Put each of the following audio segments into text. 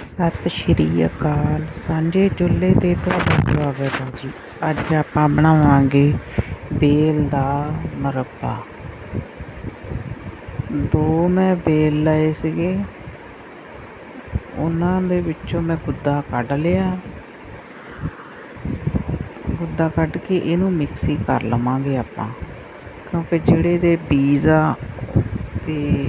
ਸਤਿ ਸ਼੍ਰੀ ਅਕਾਲ। ਸਾਂਝੇ ਚੁੱਲ੍ਹੇ 'ਤੇ ਤੁਹਾਡਾ ਸਵਾਗਤ ਹੈ ਜੀ। ਅੱਜ ਆਪਾਂ ਬਣਾਵਾਂਗੇ ਬੇਲ ਦਾ ਮਰੱਬਾ। ਦੋ ਮੈਂ ਬੇਲ ਲਏ ਸੀਗੇ। ਉਹਨਾਂ ਦੇ ਵਿੱਚੋਂ ਮੈਂ ਗੁੱਦਾ ਕੱਢ ਲਿਆ। ਗੁੱਦਾ ਕੱਢ ਕੇ ਇਹਨੂੰ ਮਿਕਸੀ ਕਰ ਲਵਾਂਗੇ ਆਪਾਂ। ਕਿਉਂਕਿ ਜਿਹੜੇ ਦੇ ਬੀਜ ਆ ਤੇ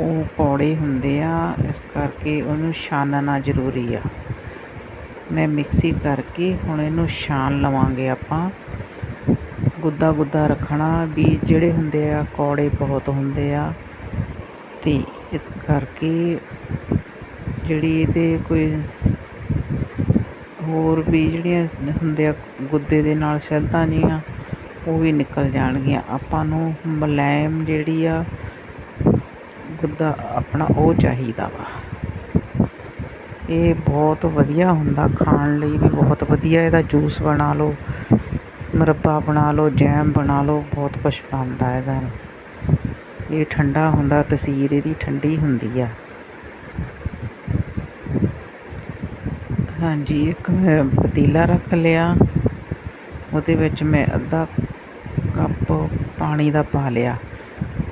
ਉਹ ਕੌੜੇ ਹੁੰਦੇ ਆ, ਇਸ ਕਰਕੇ ਉਹਨੂੰ ਛਾਨਣਾ ਜ਼ਰੂਰੀ ਆ। ਮੈਂ ਮਿਕਸੀ ਕਰਕੇ ਹੁਣ ਇਹਨੂੰ ਛਾਨ ਲਵਾਂਗੇ ਆਪਾਂ। ਗੁੱਦਾ ਗੁੱਦਾ ਰੱਖਣਾ, ਬੀਜ ਜਿਹੜੇ ਹੁੰਦੇ ਆ, ਕੌੜੇ ਬਹੁਤ ਹੁੰਦੇ ਆ। ਤੇ ਇਸ ਕਰਕੇ ਜਿਹੜੀ ਇਹਦੇ ਕੋਈ ਹੋਰ ਵੀ ਜਿਹੜੀਆਂ ਹੁੰਦੇ ਆ, ਗੁੱਦੇ ਦੇ ਨਾਲ ਸ਼ੈਲਤਾਂ ਜੀਆਂ, ਉਹ ਵੀ ਨਿਕਲ ਜਾਣਗੀਆਂ। ਆਪਾਂ ਨੂੰ ਮਲੈਮ ਜਿਹੜੀ ਆ ਗੁੱਦਾ ਆਪਣਾ ਉਹ ਚਾਹੀਦਾ ਵਾ। ਇਹ ਬਹੁਤ ਵਧੀਆ ਹੁੰਦਾ ਖਾਣ ਲਈ ਵੀ, ਬਹੁਤ ਵਧੀਆ ਇਹਦਾ ਜੂਸ ਬਣਾ ਲਓ, ਮੁਰੱਬਾ ਬਣਾ ਲਓ, ਜੈਮ ਬਣਾ ਲਓ, ਬਹੁਤ ਕੁਛ ਬਣਦਾ ਇਹਦਾ। ਇਹ ਠੰਡਾ ਹੁੰਦਾ, ਤਸੀਰ ਇਹਦੀ ਠੰਡੀ ਹੁੰਦੀ ਆ। ਹਾਂਜੀ, ਇੱਕ ਮੈਂ ਪਤੀਲਾ ਰੱਖ ਲਿਆ, ਉਹਦੇ ਵਿੱਚ ਮੈਂ ਅੱਧਾ ਕੱਪ ਪਾਣੀ ਦਾ ਪਾ ਲਿਆ।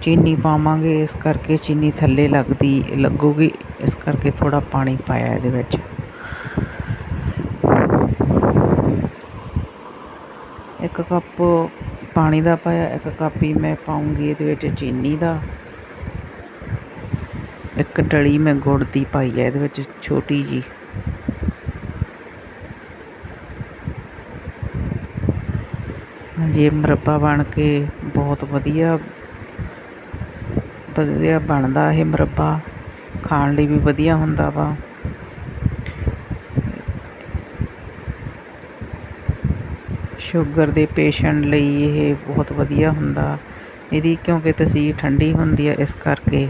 ਚੀਨੀ ਪਾਵਾਂਗੇ, ਇਸ ਕਰਕੇ ਚੀਨੀ ਥੱਲੇ ਲੱਗਦੀ, ਲੱਗੂਗੀ। ਇਸ ਕਰਕੇ ਥੋੜ੍ਹਾ ਪਾਣੀ ਪਾਇਆ ਇਹਦੇ ਵਿੱਚ। ਇੱਕ ਕੱਪ ਪਾਣੀ ਦਾ ਪਾਇਆ, ਇੱਕ ਕੱਪ ਹੀ ਮੈਂ ਪਾਉਂਗੀ ਇਹਦੇ ਵਿੱਚ ਚੀਨੀ ਦਾ। ਇੱਕ ਡਲੀ ਮੈਂ ਗੁੜ ਦੀ ਪਾਈ ਹੈ ਇਹਦੇ ਵਿੱਚ, ਛੋਟੀ ਜੀ ਜੇ ਮੁਰੱਬਾ ਬਣ ਕੇ ਬਹੁਤ ਵਧੀਆ ਵਧੀਆ ਬਣਦਾ ਇਹ ਮੁਰੱਬਾ। ਖਾਣ ਲਈ ਵੀ ਵਧੀਆ ਹੁੰਦਾ ਵਾ। ਸ਼ੂਗਰ ਦੇ ਪੇਸ਼ੈਂਟ ਲਈ ਇਹ ਬਹੁਤ ਵਧੀਆ ਹੁੰਦਾ। ਇਹਦੀ ਕਿਉਂਕਿ ਤਸੀਰ ਠੰਡੀ ਹੁੰਦੀ ਹੈ ਇਸ ਕਰਕੇ।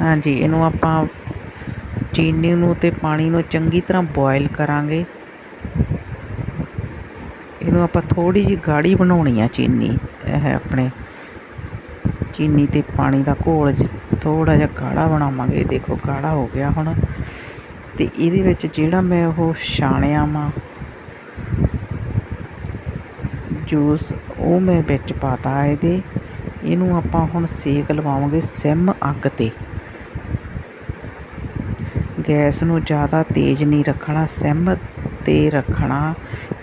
ਹਾਂਜੀ, ਇਹਨੂੰ ਆਪਾਂ ਚੀਨੀ ਨੂੰ ਤੇ ਪਾਣੀ ਨੂੰ ਚੰਗੀ ਤਰ੍ਹਾਂ ਬੋਇਲ ਕਰਾਂਗੇ। ਇਹਨੂੰ ਆਪਾਂ ਥੋੜੀ ਜਿਹੀ ਗਾੜੀ ਬਣਾਉਣੀ ਆ ਚੀਨੀ, ਇਹ ਆਪਣੇ ਚੀਨੀ ਤੇ ਪਾਣੀ ਦਾ ਘੋਲ ਥੋੜਾ ਜਿਹਾ ਗਾੜਾ ਬਣਾਵਾਂਗੇ। ਦੇਖੋ ਗਾੜਾ ਹੋ ਗਿਆ ਹੁਣ। ਤੇ ਇਹਦੇ ਵਿੱਚ ਜਿਹੜਾ ਮੈਂ ਉਹ ਛਾਣਿਆ ਵਾ, ਜੂਸ, ਉਹ ਮੈਂ ਵਿੱਚ ਪਾਤਾ ਇਹਦੇ। ਇਹਨੂੰ ਆਪਾਂ ਹੁਣ ਸੇਕ ਲਵਾਵਾਂਗੇ ਸਿਮ ਅੱਗ ਤੇ। ਗੈਸ ਨੂੰ ਜ਼ਿਆਦਾ ਤੇਜ਼ ਨਹੀਂ ਰੱਖਣਾ, ਸਿਮ ਤੇ ਰੱਖਣਾ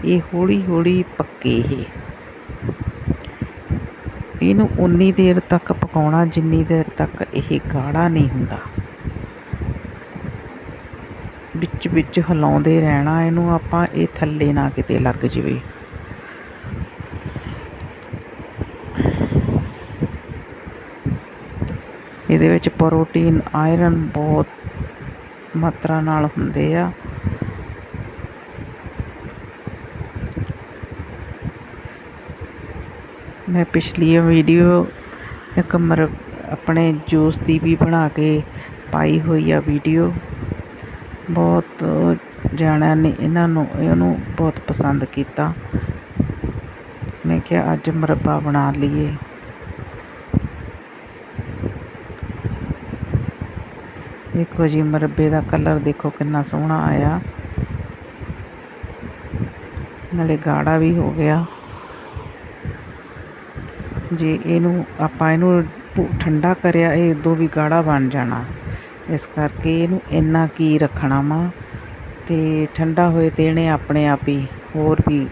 ਇਹ ਹੌਲੀ ਹੌਲੀ ਪੱਕੇ ਇਹ ਇਹਨੂੰ ਉਨੀ ਦੇਰ ਤੱਕ ਪਕਾਉਣਾ, ਜਿੰਨੀ ਦੇਰ ਤੱਕ ਇਹ ਗਾੜਾ ਨਹੀਂ ਹੁੰਦਾ। ਵਿੱਚ ਵਿੱਚ ਹਿਲਾਉਂਦੇ ਰਹਿਣਾ, ਇਹਨੂੰ ਆਪਾਂ ਇਹ ਥੱਲੇ ਨਾ ਕਿਤੇ ਲੱਗ ਜਵੇ। ਇਹਦੇ ਵਿੱਚ ਪ੍ਰੋਟੀਨ, ਆਇਰਨ ਬਹੁਤ ਮਾਤਰਾ ਨਾਲ ਹੁੰਦੇ ਆ। ਮੈਂ ਪਿਛਲੀ ਵੀਡੀਓ ਇੱਕ ਮਰ ਆਪਣੇ ਜੂਸ ਦੀ ਵੀ ਬਣਾ ਕੇ ਪਾਈ ਹੋਈ ਆ ਵੀਡੀਓ ਬਹੁਤ ਜਾਣਿਆਂ ਨੇ ਇਹਨਾਂ ਨੂੰ, ਇਹਨੂੰ ਬਹੁਤ ਪਸੰਦ ਕੀਤਾ। ਮੈਂ ਕਿਹਾ ਅੱਜ ਮੁਰੱਬਾ ਬਣਾ ਲਈਏ। ਦੇਖੋ ਜੀ, ਮੁਰੱਬੇ ਦਾ ਕਲਰ ਦੇਖੋ ਕਿੰਨਾ ਸੋਹਣਾ ਆਇਆ। ਨਾਲੇ ਗਾੜਾ ਵੀ ਹੋ ਗਿਆ। ਜੇ ਇਹਨੂੰ ਆਪਾਂ ਇਹਨੂੰ ਠੰਡਾ ਕਰਿਆ, ਇਹ ਉਦੋਂ ਵੀ ਗਾੜਾ ਬਣ ਜਾਣਾ। ਇਸ ਕਰਕੇ ਇਹਨੂੰ ਇੰਨਾ ਕੀ ਰੱਖਣਾ ਵਾ ਅਤੇ ਠੰਡਾ ਹੋਏ ਤੇ ਇਹਨੇ ਆਪਣੇ ਆਪ ਹੀ ਹੋਰ ਵੀ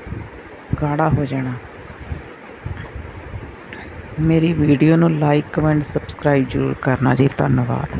ਗਾੜਾ ਹੋ ਜਾਣਾ। ਮੇਰੀ ਵੀਡੀਓ ਨੂੰ ਲਾਈਕ, ਕਮੈਂਟ, ਸਬਸਕ੍ਰਾਈਬ ਜ਼ਰੂਰ ਕਰਨਾ ਜੀ। ਧੰਨਵਾਦ।